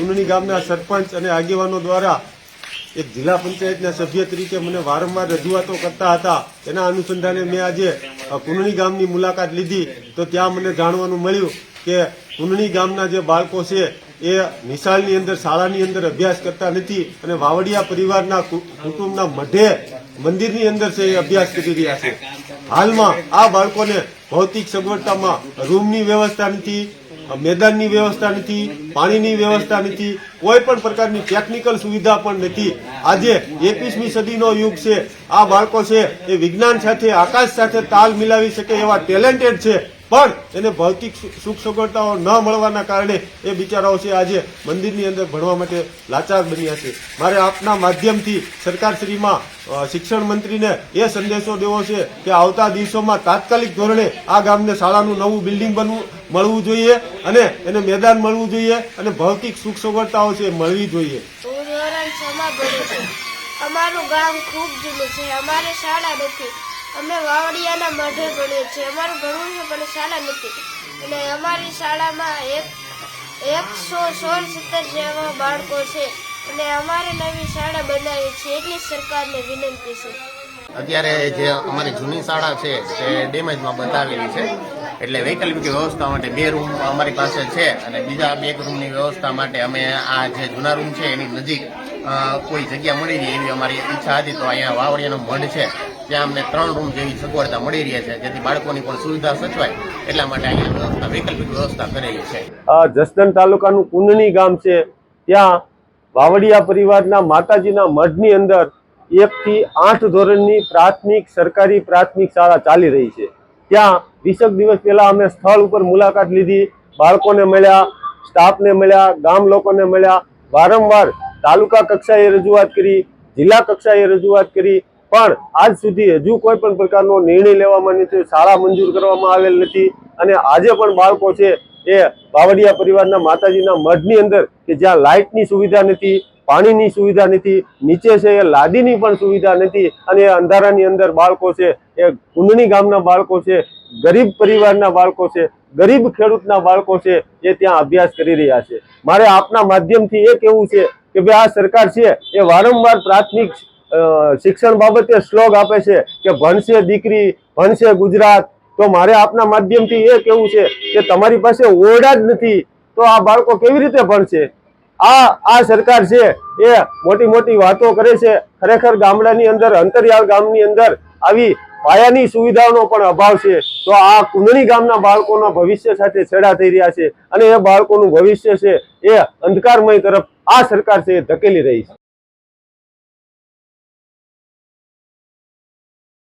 કુંડણી ગામના સરપંચ અને આગેવાનો દ્વારા એક જિલ્લા પંચાયતના સભ્ય તરીકે મને વારંવાર રજૂઆતો કરતા હતા. તેના અનુસંધાને મેં આજે કુંડણી ગામની મુલાકાત લીધી. તો ત્યાં મને જાણવાનું મળ્યું કે કુંડણી ગામના જે બાળકો છે, એ નિશાળની અંદર, શાળાની અંદર અભ્યાસ કરતા નથી અને વાવડિયા પરિવારના કુટુંબના મઢે મંદિરની અંદર છે એ અભ્યાસ કરી રહ્યા છે. હાલમાં આ બાળકોને ભૌતિક સગવડતામાં રૂમની વ્યવસ્થા નથી મેદાનની વ્યવસ્થા નથી, પાણીની વ્યવસ્થા નથી, કોઈ પણ પ્રકારની ટેકનિકલ સુવિધા પણ નથી. આજે એકવીસમી સદીનો યુગ છે, આ બાળકો છે, એ વિજ્ઞાન સાથે, આકાશ સાથે તાલ મિલાવી શકે એવા ટેલેન્ટેડ છે. પણ એને ભૌતિક સુખ સગવડતાઓ ન મળવાના કારણે એ બિચારાઓ છે આજે મંદિરની અંદર ભણવા માટે લાચાર બન્યા છે. મારે આપના માધ્યમથી સરકારશ્રીમાં શિક્ષણ મંત્રીને એ સંદેશો દેવો છે કે આવતા દિવસોમાં તાત્કાલિક ધોરણે આ ગામને શાળાનું નવું બિલ્ડિંગ બનવું, મળવું જોઈએ અને એને મેદાન મળવું જોઈએ અને ભૌતિક સુખ સગવડતાઓ છે મળવી જોઈએ. અમારું ગામ ખૂબ જૂનું છે. અમારે શાળા નથી. અમે વાવડિયાના મઢે ભણીએ છીએ. અમારું ભણવું છે, પણ શાળા નથી. અને અમારી શાળામાં એક, એકસો સોળ સત્તર જેવા બાળકો છે. અને અમારે નવી શાળા બનાવી છે. એટલી સરકારને વિનંતી છે. અત્યારે જે અમારી જૂની શાળા છે, તે ડેમેજમાં બતાવેલી છે. એટલે વૈકલ્પિક વ્યવસ્થા માટે બે રૂમ અમારી પાસે છે અને બીજા બે રૂમની વ્યવસ્થા માટે અમે આ જે જૂના રૂમ છે, એની નજીક કોઈ જગ્યા મળી જાય એવી અમારી ઈચ્છા હતી. તો અહીંયા વાવડિયાનો મઢ છે. ત્યાં અમને ત્રણ રૂમ જેવી સગવડતા મળી રહી છે, જેથી બાળકોની પણ સુવિધા સચવાય એટલા માટે અહીંયા વ્યવસ્થા, વૈકલ્પિક વ્યવસ્થા કરેલી છે. જસદણ તાલુકાનું કુંડણી ગામ છે. ત્યાં વાવડિયા પરિવારના માતાજીના મઢની અંદર એક થી આઠ ધોરણની પ્રાથમિક, સરકારી પ્રાથમિક શાળા ચાલી રહી છે. ત્યાં વીસેક દિવસ પહેલા અમે સ્થળ ઉપર મુલાકાત લીધી. બાળકોને મળ્યા, સ્ટાફને મળ્યા, ગામ લોકોને મળ્યા. વારંવાર તાલુકા કક્ષાએ રજૂઆત કરી, જિલ્લા કક્ષાએ રજૂઆત કરી. પણ આજ સુધી હજુ કોઈ પણ પ્રકારનો નિર્ણય લેવામાં નથી, શાળા મંજૂર કરવામાં આવેલ નથી અને આજે પણ બાળકો છે એ બાવડિયા પરિવારના માતાજીના મઢની અંદર કે જ્યાં લાઇટની સુવિધા નથી, પાણીની સુવિધા નથી, નીચે છે એ લાદીની પણ સુવિધા નથી અને એ અંધારાની અંદર બાળકો છે, એ કુંડણી ગામના બાળકો છે, ગરીબ પરિવારના બાળકો છે, ગરીબ ખેડૂતના બાળકો છે એ ત્યાં અભ્યાસ કરી રહ્યા છે. મારે આપના માધ્યમથી એ કહેવું છે કે ભાઈ આ સરકાર છે એ વારંવાર પ્રાથમિક શિક્ષણ બાબતે શ્લોગ આપે છે કે ભણશે દીકરી, ભણશે ગુજરાત. તો મારે આપના માધ્યમથી એ કેવું છે કે તમારી પાસે ઓરડા જ નથી. તો આ બાળકો કેવી રીતે ભણશે? આ આ સરકાર છે એ મોટી મોટી વાતો કરે છે. ખરેખર ગામડાની અંદર, અંતરિયાળ ગામની અંદર આવી પાયાની સુવિધાઓનો પણ અભાવ છે. તો આ કુંડણી ગામના બાળકોના ભવિષ્ય સાથે છેડા થઈ રહ્યા છે અને એ બાળકોનું ભવિષ્ય છે એ અંધકારમય તરફ આ સરકાર છે એ ધકેલી રહી છે.